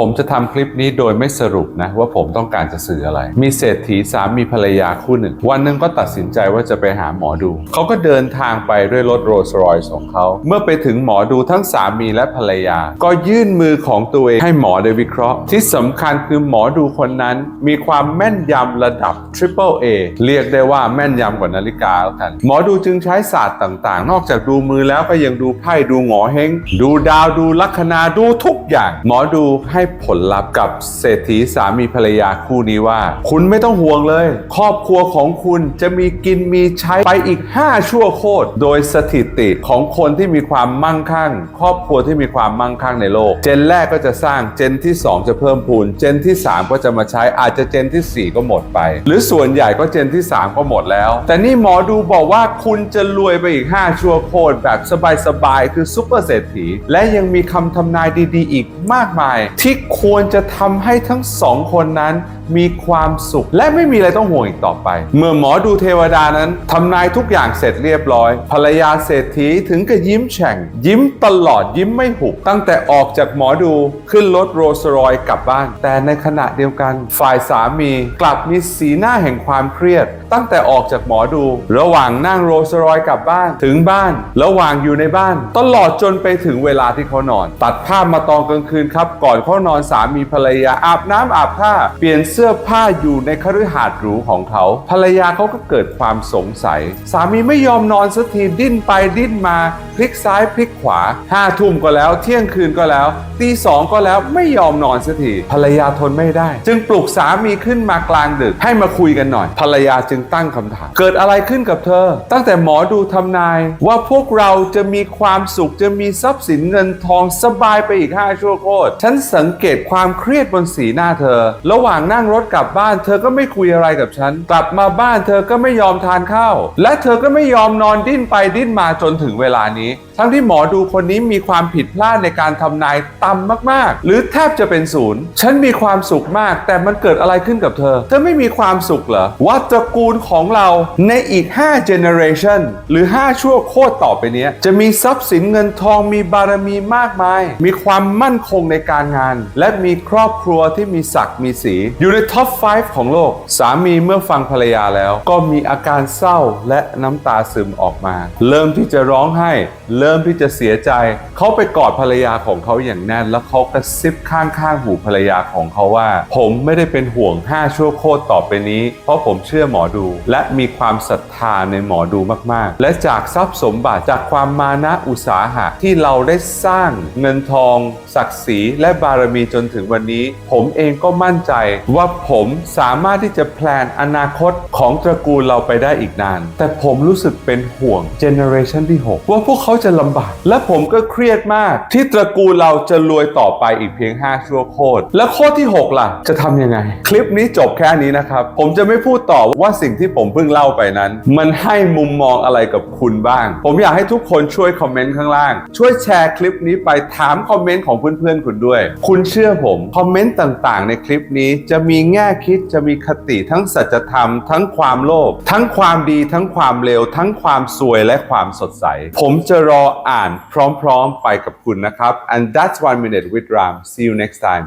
ผมจะทำคลิปนี้โดยไม่สรุปนะว่าผมต้องการจะสื่ออะไร มีเศรษฐีสามีภรรยาคู่หนึ่ง วันหนึ่งก็ตัดสินใจว่าจะไปหาหมอดู เขาก็เดินทางไปด้วยรถโรลส์รอยส์ของเขา เมื่อไปถึงหมอดูทั้งสามีและภรรยา ก็ยื่นมือของตัวเองให้หมอได้วิเคราะห์ ที่สำคัญคือหมอดูคนนั้น มีความแม่นยำระดับ Triple A เรียกได้ว่าแม่นยำกว่านาฬิกาแล้วกัน หมอดูจึงใช้ศาสตร์ต่างๆ นอกจากดูมือแล้วก็ยังดูไพ่ดูหงอเฮงดูดาวดูลัคนาดูทุกอย่าง หมอดูให้ผลลัพธ์กับเศรษฐีสามีภรรยาคู่นี้ว่า คุณไม่ต้องห่วงเลย ครอบครัวของคุณจะมีกินมีใช้ไปอีก 5 ชั่วโคตร โดยสถิติของคนที่มีความมั่งคั่ง ครอบครัวที่มีความมั่งคั่งในโลก เจนแรกก็จะสร้างเจนที่ 2 จะเพิ่มพูน เจนที่ 3 ก็จะมาใช้อาจจะเจนทีสี่4 ก็หมดไป หรือส่วนใหญ่ก็เจนที่ 3 ก็หมดแล้ว แต่นี่หมอดูบอกว่าคุณจะรวยไปอีก 5 ชั่วโคตรแบบสบายๆคือซุปเปอร์เศรษฐีและยังมีคำทำนายดีๆ อีกมากมายที่ควรจะทำให้ทั้งสองคนนั้นมีความสุข และไม่มีอะไรต้องห่วงอีกต่อไป เมื่อหมอดูเทวดานั้นทำนายทุกอย่างเสร็จเรียบร้อย ภรรยาเศรษฐีถึงกับยิ้มแฉ่ง ยิ้มตลอดยิ้มไม่หุบ ตั้งแต่ออกจากหมอดูขึ้นรถโรลส์รอยซ์กลับบ้าน แต่ในขณะเดียวกัน ฝ่ายสามีกลับมีสีหน้าแห่งความเครียด ตั้งแต่ออกจากหมอดู ระหว่างนั่งโรลส์รอยซ์กลับบ้านถึงบ้าน ระหว่างอยู่ในบ้าน ตลอดจนไปถึงเวลาที่เขานอน ตัดภาพมาตอนกลางคืนครับก่อนเขานอนสามีภรรยาอาบน้ำอาบผ้าเปลี่ยนเสื้อผ้าอยู่ในคฤหาสน์หรูของเขา ภรรยาเขาก็เกิดความสงสัย สามีไม่ยอมนอนสักทีดิ้นไปดิ้นมาพลิกซ้ายพลิกขวาห้าทุ่มก็แล้ว เที่ยงคืนก็แล้วตีสองก็แล้วไม่ยอมนอนสักทีภรรยาทนไม่ได้ จึงปลุกสามีขึ้นมากลางดึกให้มาคุยกันหน่อย ภรรยาจึงตั้งคำถาม เกิดอะไรขึ้นกับเธอ ตั้งแต่หมอดูทำนาย ว่าพวกเราจะมีความสุขจะมีทรัพย์สินเงินทองสบายไปอีก5ชั่วโคตรฉันสังเกตความเครียดบนสีหน้าเธอ ระหว่างนั่งรถกลับบ้าน เธอก็ไม่คุยอะไรกับฉัน กลับมาบ้านเธอก็ไม่ยอมทานข้าว และเธอก็ไม่ยอมนอนดิ้นไปดิ้นมาจนถึงเวลานี้ ทั้งที่หมอดูคนนี้มีความผิดพลาดในการทำนายต่ำมาก ๆ หรือแทบจะเป็นศูนย์ ฉันมีความสุขมาก แต่มันเกิดอะไรขึ้นกับเธอ เธอไม่มีความสุขเหรอว่าตระกูลของเราในอีก 5 generation หรือ 5 ชั่วโคตรต่อไปนี้จะมีทรัพย์สินเงินทองมีบารมีมากมาย มีความมั่นคงในการงานและมีครอบครัวที่มีศักดิ์มีสี อยู่ในท็อป 5 ของโลก สามีเมื่อฟังภรรยาแล้ว ก็มีอาการเศร้าและน้ำตาซึมออกมา เริ่มที่จะร้องไห้ เริ่มที่จะเสียใจ เขาไปกอดภรรยาของเขาอย่างแน่น แล้วเขากระซิบข้างๆหูภรรยาของเขาว่า ผมไม่ได้เป็นห่วง 5 ชั่วโคตรต่อไปนี้ เพราะผมเชื่อหมอดู และมีความศรัทธาในหมอดูมากๆ และจากทรัพย์สมบัติจากความมานะอุตสาหะที่เราได้สร้างเงินทองศักดิ์ศรีและบารมีจนถึงวันนี้ ผมเองก็มั่นใจว่าผมสามารถที่จะแพลนอนาคตของตระกูลเราไปได้อีกนาน แต่ผมรู้สึกเป็นห่วงเจเนอเรชันที่ 6 ว่าพวกเขาจะลำบาก และผมก็เครียดมาก ที่ตระกูลเราจะรวยต่อไปอีกเพียง 5 ชั่วโคตรและข้อที่ 6 ล่ะ จะทำยังไง คลิปนี้จบแค่นี้นะครับ ผมจะไม่พูดต่อว่าสิ่งที่ผมเพิ่งเล่าไปนั้น มันให้มุมมองอะไรกับคุณบ้าง ผมอยากให้ทุกคนช่วยคอมเมนต์ข้างล่าง ช่วยแชร์คลิปนี้ไปถามคอมเมนต์ของเพื่อนๆคุณด้วย คุณเชื่อผม คอมเมนต์ต่างๆ ในคลิปนี้จะมีแง่คิดจะมีคติทั้งสัจธรรม ทั้งความโลภทั้งความดีทั้งความเลวทั้งความสวยและความสดใส ผมจะรออ่านพร้อมๆไปกับคุณนะครับ and that's one minute with Ram see you next time